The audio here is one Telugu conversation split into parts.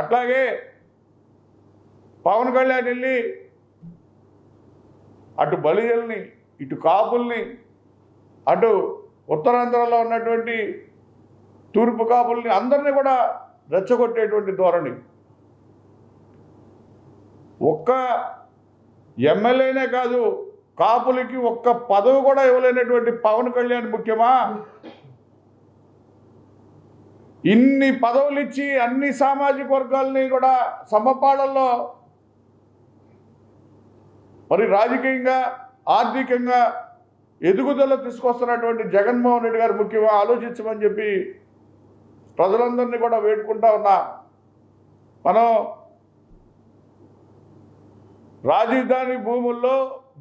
అట్లాగే పవన్ కళ్యాణ్ వెళ్ళి అటు బలిజల్ని ఇటు కాపుల్ని అటు ఉత్తరాంధ్రలో ఉన్నటువంటి తూర్పు కాపుల్ని అందరినీ కూడా రెచ్చగొట్టేటువంటి ధోరణి. ఒక్క ఎమ్మెల్యేనే కాదు కాపులకి ఒక్క పదవి కూడా ఇవ్వలేనటువంటి పవన్ కళ్యాణ్ ముఖ్యమా? ఇన్ని పదవులు ఇచ్చి అన్ని సామాజిక వర్గాల్ని కూడా సమపాళల్లో మరి రాజకీయంగా ఆర్థికంగా ఎదుగుదల తీసుకొస్తున్నటువంటి జగన్మోహన్ రెడ్డి గారు ముఖ్యంగా ఆలోచించమని చెప్పి ప్రజలందరినీ కూడా వేడుకుంటా ఉన్నా. మనం రాజధాని భూముల్లో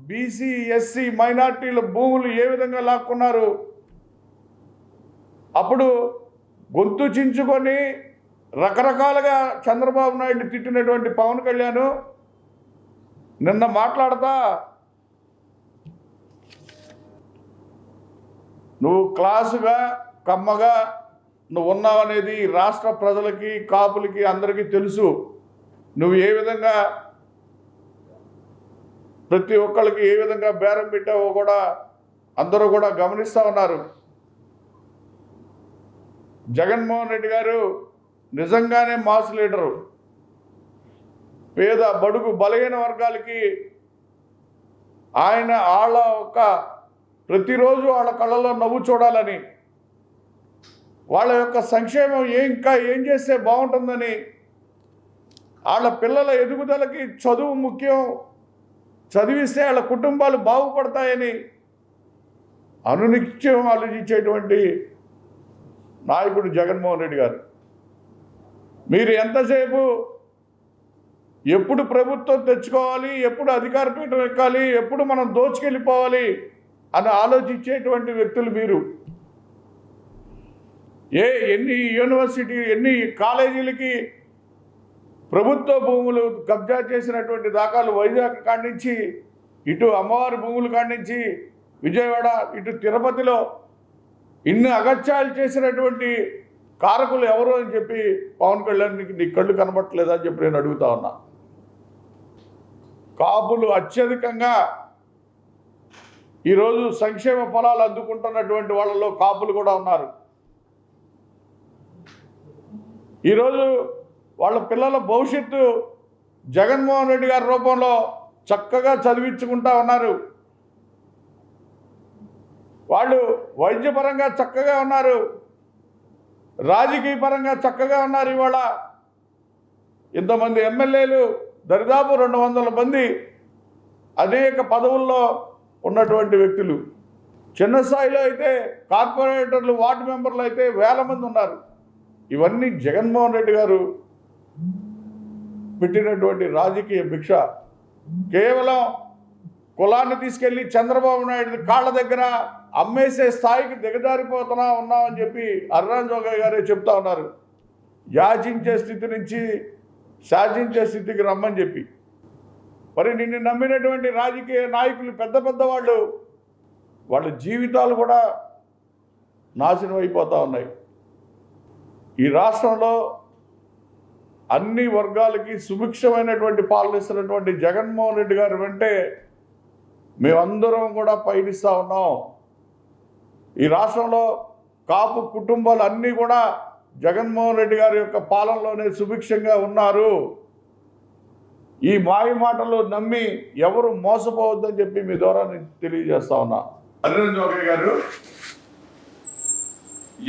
బీసీ ఎస్సీ మైనార్టీల భూములు ఏ విధంగా లాక్కున్నారు? అప్పుడు గొంతు చించుకొని రకరకాలుగా చంద్రబాబు నాయుడు తిట్టినటువంటి పవన్ కళ్యాణ్ నిన్న మాట్లాడతా నువ్వు క్లాసుగా కమ్మగా నువ్వు ఉన్నావనేది రాష్ట్ర ప్రజలకి కాపులకి అందరికీ తెలుసు. నువ్వు ఏ విధంగా ప్రతి ఒక్కళ్ళకి ఏ విధంగా బేరం పెట్టావో కూడా అందరూ కూడా గమనిస్తూ ఉన్నారు. జగన్మోహన్ రెడ్డి గారు నిజంగానే మాస్ లీడరు. పేద బడుగు బలహీన వర్గాలకి ఆయన వాళ్ళ ఒక ప్రతిరోజు వాళ్ళ కళ్ళలో నవ్వు చూడాలని వాళ్ళ యొక్క సంక్షేమం ఇంకా ఏం చేస్తే బాగుంటుందని వాళ్ళ పిల్లల ఎదుగుదలకి చదువు ముఖ్యం చదివిస్తే వాళ్ళ కుటుంబాలు బాగుపడతాయని అనునిత్యం ఆలోచించేటువంటి నాయకుడు జగన్మోహన్ రెడ్డి గారు. మీరు ఎంతసేపు ఎప్పుడు ప్రభుత్వం తెచ్చుకోవాలి ఎప్పుడు అధికార పీఠం ఎక్కాలి ఎప్పుడు మనం దోచుకెళ్ళిపోవాలి అని ఆలోచించేటువంటి వ్యక్తులు మీరు. ఏ ఎన్ని యూనివర్సిటీ ఎన్ని కాలేజీలకి ప్రభుత్వ భూములు కబ్జా చేసినటువంటి దాఖలు వైజాగ్ కాడి నుంచి ఇటు అమ్మవారి భూములు కాడి నుంచి విజయవాడ ఇటు తిరుపతిలో ఇన్ని అగత్యాలు చేసినటువంటి కారకులు ఎవరు అని చెప్పి పవన్ కళ్యాణ్కి నీ కళ్ళు కనబట్టలేదా అని చెప్పి నేను అడుగుతా ఉన్నా. కాపులు అత్యధికంగా ఈరోజు సంక్షేమ ఫలాలు అందుకుంటున్నటువంటి వాళ్ళలో కాపులు కూడా ఉన్నారు. ఈరోజు వాళ్ళ పిల్లల భవిష్యత్తు జగన్మోహన్ రెడ్డి గారి రూపంలో చక్కగా చదివించుకుంటా ఉన్నారు. వాళ్ళు వైద్యపరంగా చక్కగా ఉన్నారు. రాజకీయ పరంగా చక్కగా ఉన్నారు ఇవాళ. ఇంతమంది ఎమ్మెల్యేలు దరిదాపు రెండు వందల మంది అనేక పదవుల్లో ఉన్నటువంటి వ్యక్తులు. చిన్న స్థాయిలో అయితే కార్పొరేటర్లు వార్డు మెంబర్లు అయితే వేల మంది ఉన్నారు. ఇవన్నీ జగన్మోహన్ రెడ్డి గారు పెట్టినటువంటి రాజకీయ భిక్ష. కేవలం కులాన్ని తీసుకెళ్ళి చంద్రబాబు నాయుడు కాళ్ళ దగ్గర అమ్మేసే స్థాయికి దిగజారిపోతున్నా ఉన్నామని చెప్పి అర్రాన్ జోగయ్య గారే చెప్తా ఉన్నారు. యాచించే స్థితి నుంచి శాసించే స్థితికి రమ్మని చెప్పి. మరి నిన్ను నమ్మినటువంటి రాజకీయ నాయకులు పెద్ద పెద్ద వాళ్ళు వాళ్ళ జీవితాలు కూడా నాశనం అయిపోతూ ఉన్నాయి. ఈ రాష్ట్రంలో అన్ని వర్గాలకి సుభిక్షమైనటువంటి పాలనిస్తున్నటువంటి జగన్మోహన్ రెడ్డి గారు వెంటే మేమందరం కూడా పయనిస్తూ ఉన్నాం. ఈ రాష్ట్రంలో కాపు కుటుంబాలు అన్నీ కూడా జగన్మోహన్ రెడ్డి గారి యొక్క పాలనలోనే సుభిక్షంగా ఉన్నారు. ఈ మాయ మాటలు నమ్మి ఎవరు మోసపోవద్దని చెప్పి మీ ద్వారా నేను తెలియజేస్తా ఉన్నా. అరవింద్ జోగయ్య గారు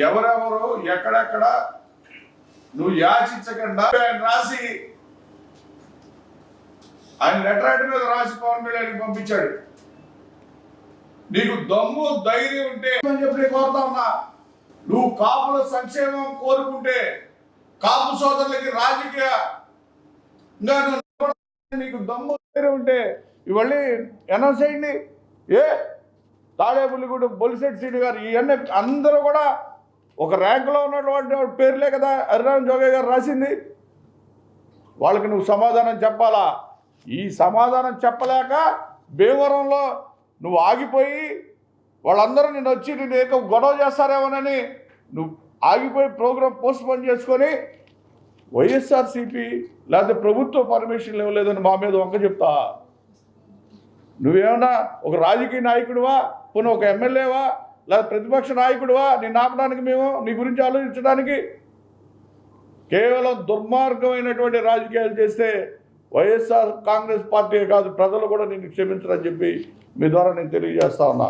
ఎవరెవరు ఎక్కడెక్కడ నువ్వు యాచించకుండా ఆయన రాసి ఆయన లెటర్ మీద రాసి పవన్ కళ్యాణ్కి పంపించాడు. నీకు దమ్ము ధైర్యం ఉంటే అని చెప్పి కోరుతా ఉన్నా? నువ్వు కాపుల సంక్షేమం కోరుకుంటే కాపు సోదరులకి రాజకీయ నీకు దమ్ము ధైర్యం ఉంటే ఇవన్నీ అనౌన్స్ చేయండి. ఏ? తాడేపల్లిగూడెం బొలిసెట్ సీటు గారు ఇవన్నీ అందరూ కూడా ఒక ర్యాంకులో ఉన్నటువంటి పేర్లే కదా హరిరామ్ జోగయ్య గారు రాసింది. వాళ్ళకి నువ్వు సమాధానం చెప్పాలా? ఈ సమాధానం చెప్పలేక భీమవరంలో నువ్వు ఆగిపోయి వాళ్ళందరూ నేను వచ్చి నేను ఏక గొడవ చేస్తారేమోనని నువ్వు ఆగిపోయి ప్రోగ్రామ్ పోస్ట్ పోన్ చేసుకొని వైఎస్ఆర్సీపీ లేకపోతే ప్రభుత్వ పర్మిషన్లు ఇవ్వలేదని మా మీద వంక చెప్తా. నువ్వేమన్నా ఒక రాజకీయ నాయకుడివా పోనీ ఒక ఎమ్మెల్యేవా లేదా ప్రతిపక్ష నాయకుడివా నేను ఆపడానికి మేము నీ గురించి ఆలోచించడానికి? కేవలం దుర్మార్గమైనటువంటి రాజకీయాలు చేస్తే వైఎస్ఆర్ కాంగ్రెస్ పార్టీ కాదు ప్రజలు కూడా నిన్ను క్షమించరని చెప్పి మీ ద్వారా నేను తెలియజేస్తా ఉన్నా.